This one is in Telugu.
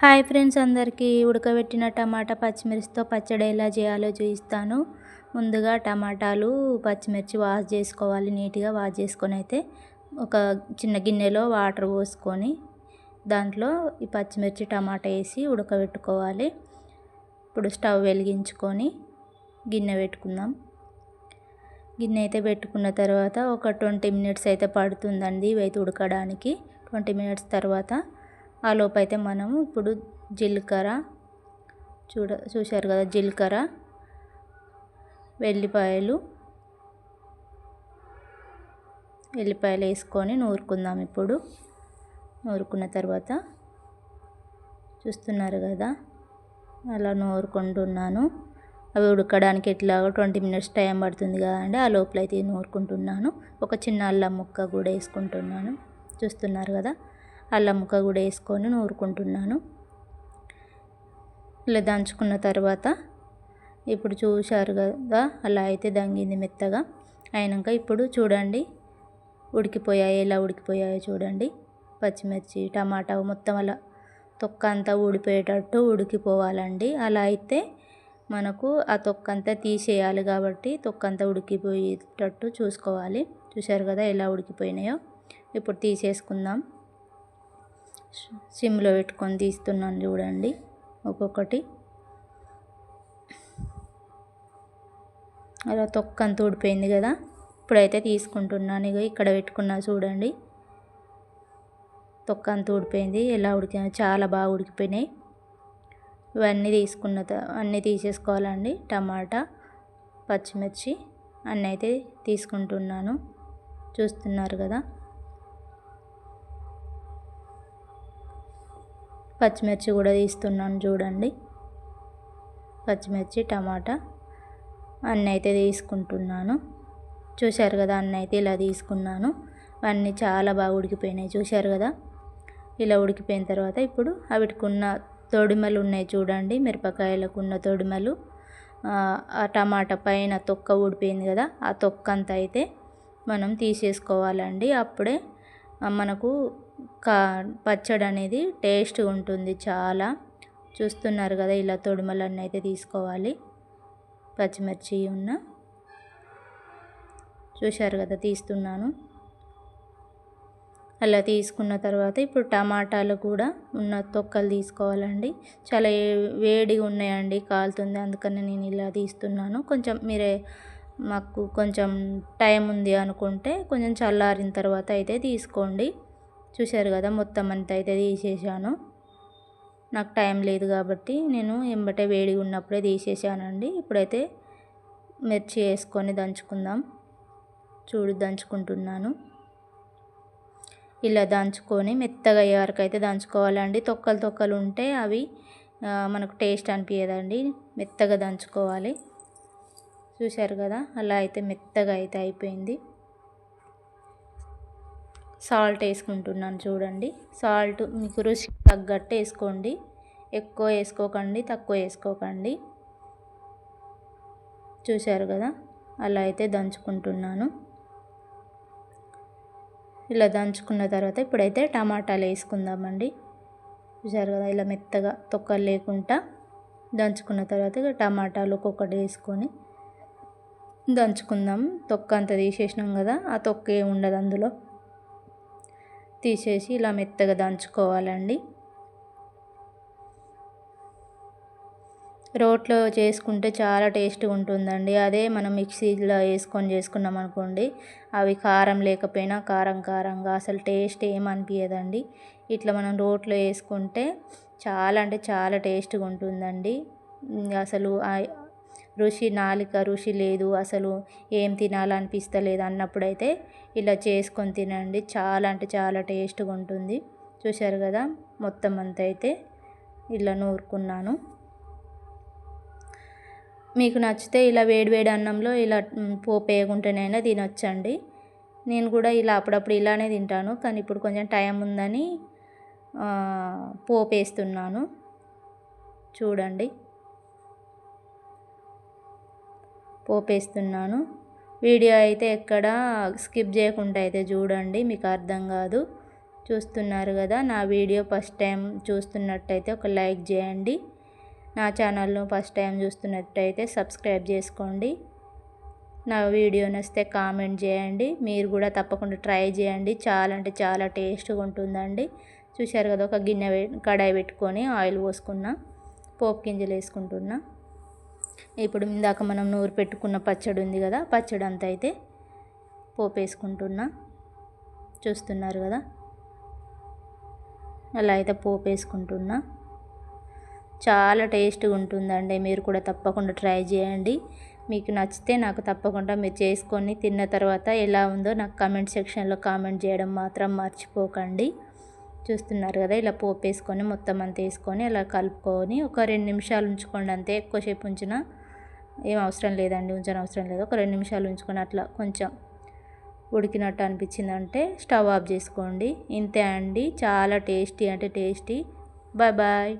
హాయ్ ఫ్రెండ్స్ అందరికీ ఉడకబెట్టిన టమాటా పచ్చిమిర్చితో పచ్చడి ఎలా చేయాలో చూపిస్తాను. ముందుగా టమాటాలు పచ్చిమిర్చి వాష్ చేసుకోవాలి నీట్గా వాష్ చేసుకొని అయితే ఒక చిన్న గిన్నెలో వాటర్ పోసుకొని దాంట్లో ఈ పచ్చిమిర్చి టమాటా వేసి ఉడకబెట్టుకోవాలి. ఇప్పుడు స్టవ్ వెలిగించుకొని గిన్నె పెట్టుకుందాం. గిన్నె అయితే పెట్టుకున్న తర్వాత ఒక ట్వంటీ మినిట్స్ అయితే పడుతుందండి ఇవి అయితే ఉడకడానికి. ట్వంటీ మినిట్స్ తర్వాత ఆ లోపైతే మనము ఇప్పుడు జీలకర్ర చూడ చూశారు కదా జీలకర్ర వెల్లిపాయలు వెల్లిపాయలు వేసుకొని నూరుకుందాం ఇప్పుడు. నూరుకున్న తర్వాత చూస్తున్నారు కదా అలా నూరుకుంటున్నాను. అవి ఉడకడానికి ఎట్లాగో ట్వంటీ మినిట్స్ టైం పడుతుంది కదండి ఆ లోపల అయితే నూరుకుంటున్నాను. ఒక చిన్న అల్లం ముక్క కూడా వేసుకుంటున్నాను. చూస్తున్నారు కదా అల్లం ముక్క కూడా వేసుకొని నూరుకుంటున్నాను. ఇలా దంచుకున్న తర్వాత ఇప్పుడు చూశారు కదా అలా అయితే దంగింది మెత్తగా. అయినాక ఇప్పుడు చూడండి ఉడికిపోయాయి ఎలా ఉడికిపోయాయో చూడండి. పచ్చిమిర్చి టమాటా మొత్తం అలా తొక్క అంతా ఊడిపోయేటట్టు ఉడికిపోవాలండి. అలా అయితే మనకు ఆ తొక్క అంతా తీసేయాలి కాబట్టి తొక్క అంతా ఉడికిపోయేటట్టు చూసుకోవాలి. చూశారు కదా ఎలా ఉడికిపోయినాయో? ఇప్పుడు తీసేసుకుందాం. సిమ్లో పెట్టుకొని తీస్తున్నాను చూడండి. ఒక్కొక్కటి. అలా తొక్క అంత ఊడిపోయింది కదా. ఇప్పుడైతే తీసుకుంటున్నాను ఇక ఇక్కడ పెట్టుకున్నా చూడండి. తొక్క అంత ఊడిపోయింది ఎలా ఉడికి చాలా బాగా ఉడికిపోయినాయి. ఇవన్నీ తీసుకున్న అన్నీ తీసేసుకోవాలండి. టమాటా పచ్చిమిర్చి అన్నీ అయితే తీసుకుంటున్నాను. చూస్తున్నారు కదా. పచ్చిమిర్చి కూడా తీస్తున్నాను చూడండి. పచ్చిమిర్చి టమాటా అన్నీ అయితే తీసుకుంటున్నాను. చూశారు కదా అన్నీ అయితే ఇలా తీసుకున్నాను. అన్నీ చాలా బాగా ఉడికిపోయినాయి చూశారు కదా. ఇలా ఉడికిపోయిన తర్వాత ఇప్పుడు అవిటికున్న తొడిమలు ఉన్నాయి చూడండి మిరపకాయలకు ఉన్న తొడిమలు. ఆ టమాటా పైన తొక్క ఊడిపోయింది కదా ఆ తొక్క అంతా అయితే మనం తీసేసుకోవాలండి. అప్పుడే మనకు కా పచ్చడి అనేది టేస్ట్ ఉంటుంది చాలా. చూస్తున్నారు కదా ఇలా తొడుమలన్నీ అయితే తీసుకోవాలి. పచ్చిమిర్చి ఉన్న. చూశారు కదా తీస్తున్నాను. అలా తీసుకున్న తర్వాత ఇప్పుడు టమాటాలు కూడా ఉన్న తొక్కలు తీసుకోవాలండి. చాలా వేడిగా ఉన్నాయండి కాలుతుంది. అందుకని నేను ఇలా తీస్తున్నాను. కొంచెం మీరే మాకు కొంచెం టైం ఉంది అనుకుంటే కొంచెం చల్లారిన తర్వాత అయితే తీసుకోండి. చూశారు కదా మొత్తం అంతా అయితే తీసేసాను నాకు టైం లేదు కాబట్టి నేను ఎంబటే వేడిగా ఉన్నప్పుడే తీసేసానండి ఇప్పుడైతే మిర్చి వేసుకొని దంచుకుందాం. చూడు దంచుకుంటున్నాను. ఇలా దంచుకొని మెత్తగా అయ్యే వరకు అయితే దంచుకోవాలండి. తొక్కలు తొక్కలు ఉంటే అవి మనకు టేస్ట్ అనిపించదండి మెత్తగా దంచుకోవాలి. చూశారు కదా అలా అయితే మెత్తగా అయితే అయిపోయింది. సాల్ట్ వేసుకుంటున్నాను చూడండి. సాల్ట్ మీకు రుచి తగ్గట్టు వేసుకోండి. ఎక్కువ వేసుకోకండి తక్కువ వేసుకోకండి. చూశారు కదా అలా అయితే దంచుకుంటున్నాను. ఇలా దంచుకున్న తర్వాత ఇప్పుడైతే టమాటాలు వేసుకుందామండి. చూసారు కదా ఇలా మెత్తగా తొక్కలు లేకుండా దంచుకున్న తర్వాత టమాటాలు ఒక్కొక్కటి వేసుకొని దంచుకుందాం. తొక్క అంతా తీసేసినాం కదా ఆ తొక్క ఏమి ఉండదు అందులో. తీసేసి ఇలా మెత్తగా దంచుకోవాలండి. రోట్లో చేసుకుంటే చాలా టేస్ట్గా ఉంటుందండి. అదే మనం మిక్సీలో వేసుకొని చేసుకున్నాం అనుకోండి అవి కారం లేకపోయినా కారం కారంగా అసలు టేస్ట్ ఏమనిపించదండి ఇట్లా మనం రోట్లో వేసుకుంటే చాలా అంటే చాలా టేస్ట్గా ఉంటుందండి. అసలు రుచి నాలుక రుచి లేదు అసలు ఏం తినాలనిపిస్తలేదు అన్నప్పుడైతే ఇలా చేసుకొని తినండి. చాలా అంటే చాలా టేస్ట్గా ఉంటుంది. చూశారు కదా మొత్తం అంతా అయితే ఇలా నూరుకున్నాను. మీకు నచ్చితే ఇలా వేడివేడి అన్నంలో ఇలా పోపు వేయకుంటేనైనా తినొచ్చండి. నేను కూడా ఇలా అప్పుడప్పుడు ఇలానే తింటాను కానీ ఇప్పుడు కొంచెం టైం ఉందని పోపు వేస్తున్నాను. చూడండి. పోపేస్తున్నాను. వీడియో అయితే ఎక్కడ స్కిప్ చేయకుండా అయితే చూడండి మీకు అర్థం కాదు. చూస్తున్నారు కదా నా వీడియో ఫస్ట్ టైం చూస్తున్నట్టయితే ఒక లైక్ చేయండి. నా ఛానల్ను ఫస్ట్ టైం చూస్తున్నట్టయితే సబ్స్క్రైబ్ చేసుకోండి. నా వీడియో నచ్చితే కామెంట్ చేయండి. మీరు కూడా తప్పకుండా ట్రై చేయండి. చాలా అంటే చాలా టేస్ట్గా ఉంటుందండి. చూశారు కదా ఒక గిన్నె కడాయి పెట్టుకొని ఆయిల్ పోసుకున్న పోపు గింజలు వేసుకుంటున్నా. ఇప్పుడు ఇందాక మనం నూరు పెట్టుకున్న పచ్చడి ఉంది కదా పచ్చడి అంతా అయితే పోపు వేసుకుంటున్నా చూస్తున్నారు కదా? అలా అయితే పోపు వేసుకుంటున్నా చాలా టేస్ట్గా ఉంటుందండి. మీరు కూడా తప్పకుండా ట్రై చేయండి. మీకు నచ్చితే నాకు తప్పకుండా మీరు చేసుకొని తిన్న తర్వాత ఎలా ఉందో నాకు కామెంట్ సెక్షన్లో కామెంట్ చేయడం మాత్రం మర్చిపోకండి. చూస్తున్నారు కదా? ఇలా పోపు వేసుకొని మొత్తం అంతా వేసుకొని ఇలా కలుపుకొని ఒక రెండు నిమిషాలు ఉంచుకోండి అంతే. ఎక్కువసేపు ఉంచిన ఏం అవసరం లేదండి ఉంచని అవసరం లేదు. ఒక రెండు నిమిషాలు ఉంచుకొని అట్లా కొంచెం ఉడికినట్టు అనిపించిందంటే స్టవ్ ఆఫ్ చేసుకోండి. ఇంతే అండి. చాలా టేస్టీ అంటే టేస్టీ. Bye bye.